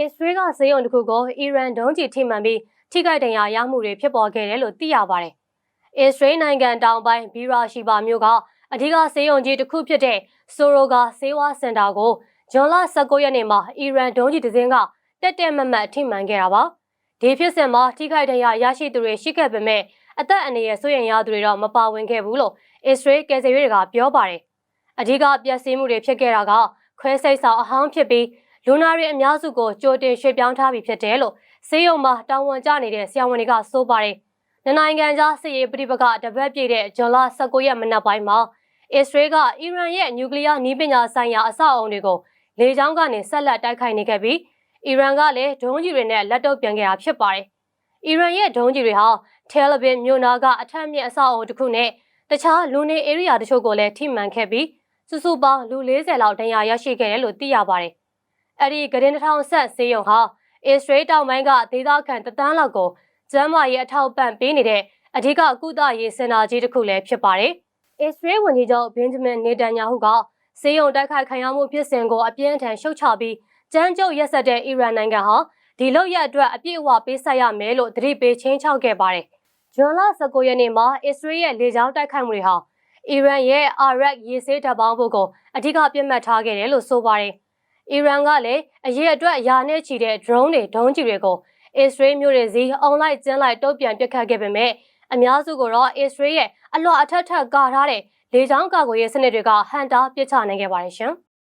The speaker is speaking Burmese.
အစ္စရေးကစေယုံတစ်ခုကိုအီရန်ဒုံးကျည်ထိမှန်ပြီးထိခိုက်ဒဏ်ရာရမှုတွေဖြစ်ပေါ်ခဲ့တယ်လို့သိရပါတယ်။အစ္စရေးနိုင်ငံတောင်ပိုင်းဘီရာရှိဘာမြို့ကအဓိကစေယုံကြီးတစ်ခုဖြစ်တဲ့ဆိုရိုဂါဆေးဝါးစင်တာကိုဇွန်လ19ရက်နေ့မှာအီရန်ဒုံးကျည်တစ်စင်းကတက်တက်မတ်မတ်ထိမှန်ခဲ့တာပါ။ဒီဖြစ်စဉ်မှာထိခိုက်ဒဏ်ရာရရှိသူတွေရှိခဲ့ပေမဲ့အသက်အန္တရာယ်ဆိုရင်ရသူတွေတော့မပါဝင်ခဲ့ဘူးလို့အစ္စရေးကယ်ဆယ်ရေးတွေကပြောပါတယ်။အဓိကပျက်စီးမှုတွေဖြစ်ခဲ့တာကခွဲစိတ်ဆောင်အဟောင်းဖြစ်ပြီး လူနာတွေအများစုကိုကြိုတင်ရွှေ့ပြောင်းထားပြီးဖြစ်တယ်လို့စေယုံမှာတာဝန်ကျနေတဲ့ဆရာဝန်တွေကဆိုပါတယ်။နနိုင်ငံကြားစစ်ရေးပဋိပက္ခတပတ်ပြည့်တဲ့ဇွန်လ19ရက်မနက်ပိုင်းမှာအစ္စရေးကအီရန်ရဲ့နျူကလ িয়ার နည်းပညာဆိုင်ရာအဆောက်အုံတွေကိုလေကြောင်းကနေဆက်လက်တိုက်ခိုက်နေခဲ့ပြီးအီရန်ကလည်းဒုံးကျည်တွေနဲ့လက်တော့ပြန်ခဲ့တာဖြစ်ပါတယ်။အီရန်ရဲ့ဒုံးကျည်တွေဟာတယ်လီဗင်မြို့နာကအထက်မြင့်အဆောက်အုံတစ်ခုနဲ့တခြားလူနေဧရိယာတချို့ကိုလည်းထိမှန်ခဲ့ပြီးစုစုပေါင်းလူ40လောက်ဒဏ်ရာရရှိခဲ့တယ်လို့သိရပါတယ်။ အဲ့ဒီဂရင်တစ်ထောင်ဆက်ဈေးရုံဟာအစ္စရေးတောင်ပိုင်းကဒေသခံတသန်းလောက်ကိုကျမ်းမာရေးအထောက်ပံ့ပေးနေတဲ့အဓိကကုသရေးစင်တာကြီးတစ်ခုလည်းဖြစ်ပါတယ်။အစ္စရေးဝန်ကြီးချုပ်ဘင်ဂျမင်နေတန်ယာဟုကဈေးရုံတိုက်ခိုက်ခံရမှုဖြစ်စဉ်ကိုအပြင်းထန်ရှုတ်ချပြီးကြမ်းကြုတ်ရက်စက်တဲ့အီရန်နိုင်ငံဟာဒီလောက်ရအတွက်အပြည့်အဝပေးဆက်ရမယ်လို့သတိပေးချင်းချောက်ခဲ့ပါတယ်။ဂျွန်လ19ရက်နေ့မှာအစ္စရေးရဲ့လေကြောင်းတိုက်ခိုက်မှုတွေဟာအီရန်ရဲ့အာရက်ရေဆေးတပ်ပေါင်းဖို့ကိုအဓိကပြစ်မှတ်ထားခဲ့တယ်လို့ဆိုပါတယ်။ အီရန်ကလည်းအရေးအတွက်ရာနဲ့ချီတဲ့ drone တွေဒုံးကျည်တွေကိုအစ္စရေးမျိုးတွေစီအွန်လိုင်းကျင်းလိုက်တုတ်ပြန်ပစ်ခတ်ခဲ့ပေမဲ့အများစုကတော့အစ္စရေးရဲ့အလွတ်အထက်ထက်ကာထားတဲ့လေကြောင်းကာကွယ်ရေးစနစ်တွေကဟန်တာပစ်ချနိုင်ခဲ့ပါတယ်ရှင်။